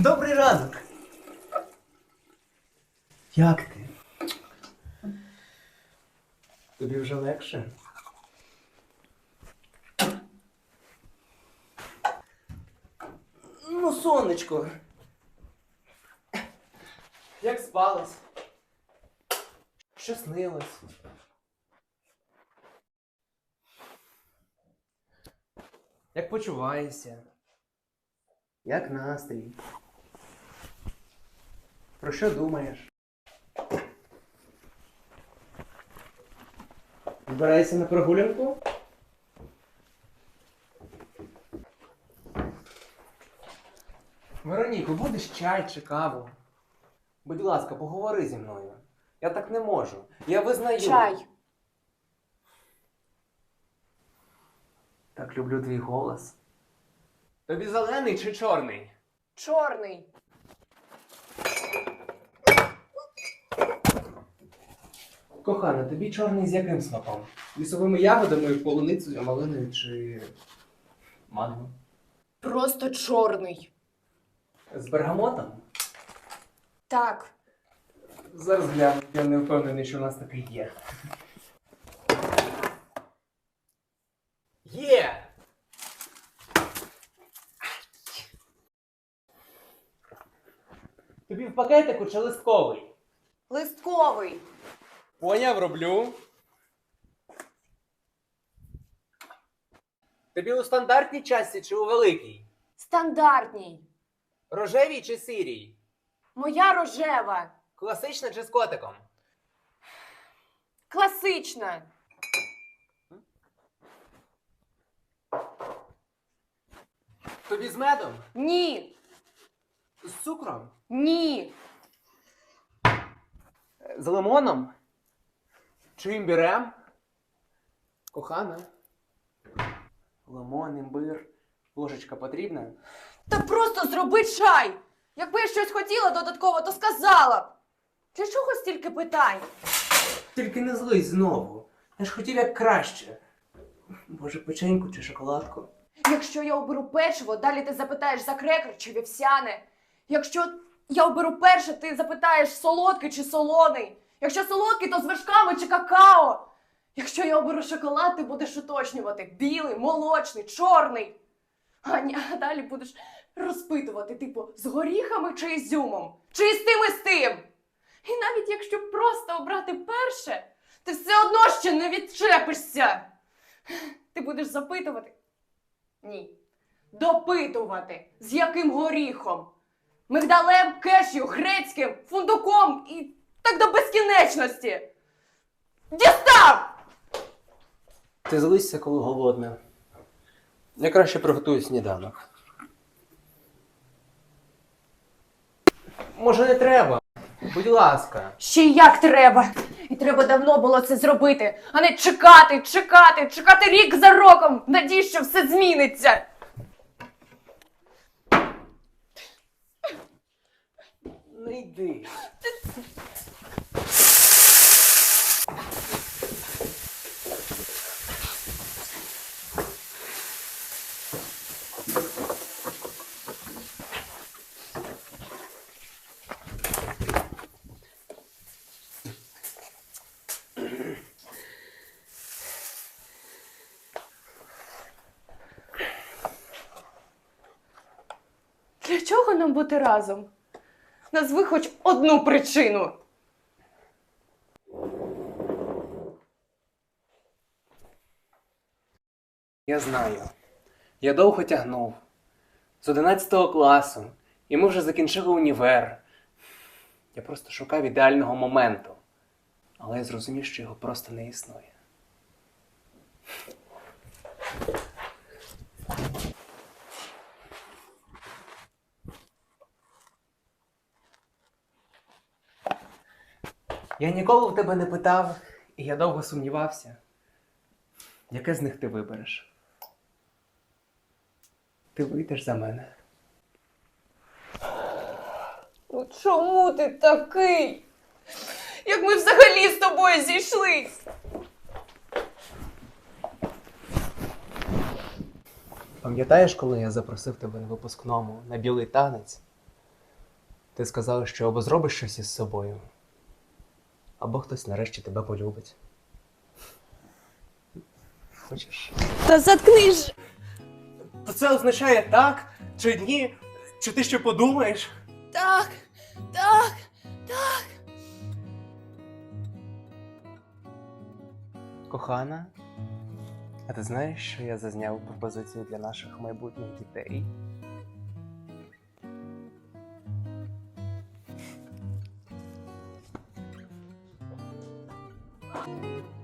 Добрий ранок. Як ти? Тобі вже легше? Ну, сонечко. Як спалось? Що снилось? Як почуваєшся? Як настрій? Про що думаєш? Збираєшся на прогулянку? Вероніко, будеш чай чи каву? Будь ласка, поговори зі мною. Я так не можу. Я визнаю. Чай. Так люблю твій голос. Тобі зелений чи чорний? Чорний. Кохана, тобі чорний з яким смаком? Лісовими ягодами, полуницею, малиною чи манго? Просто чорний. З бергамотом? Так. Зараз гляну, я не впевнений, що у нас такий є. Є! Тобі в пакетику чи листковий? Листковий. Поняв, роблю. Тобі у стандартній часті чи у великій? Стандартній. Рожевій чи сірій? Моя рожева. Класична чи з котиком? Класична. Тобі з медом? Ні. З цукром? Ні. З лимоном? Чи імбірем? Кохана. Лимон, імбир. Ложечка потрібна? Та просто зроби чай. Якби я щось хотіла додатково, то сказала б. Для чого стільки питань? Тільки не злись знову. Я ж хотів як краще. Може, печеньку чи шоколадку? Якщо я оберу печиво, далі ти запитаєш за крекер чи вівсяне. Якщо я оберу перше, ти запитаєш солодкий чи солоний. Якщо солодкий, то з вершками чи какао. Якщо я оберу шоколад, ти будеш уточнювати білий, молочний, чорний. А, а далі будеш розпитувати, типу, з горіхами чи ізюмом, чи з тим і з тим. І навіть якщо просто обрати перше, ти все одно ще не відчепишся. Ти будеш запитувати. Ні. Допитувати, з яким горіхом. Мигдалем, кешю, грецьким, фундуком і так до безкінечності. Дістав! Ти злишся, коли голодна. Я краще приготую сніданок. Може, не треба. Будь ласка. Ще й як треба. І треба давно було це зробити, а не чекати, чекати, чекати рік за роком, в надії, що все зміниться. Не йди. Чого нам бути разом? Назви хоч одну причину. Я знаю. Я довго тягнув. З 11 класу. І ми вже закінчили універ. Я просто шукав ідеального моменту. Але я зрозумів, що його просто не існує. Я ніколи в тебе не питав, і я довго сумнівався. Яке з них ти вибереш? Ти вийдеш за мене. Ну чому ти такий? Як ми взагалі з тобою зійшлись? Пам'ятаєш, коли я запросив тебе на випускному на білий танець? Ти сказала, що або зробиш щось із собою, або хтось нарешті тебе полюбить. Хочеш? Та заткнись! То це означає так, чи ні, чи ти ще подумаєш? Так, так, так. Кохана, а ти знаєш, що я зазняв пропозицію для наших майбутніх дітей? you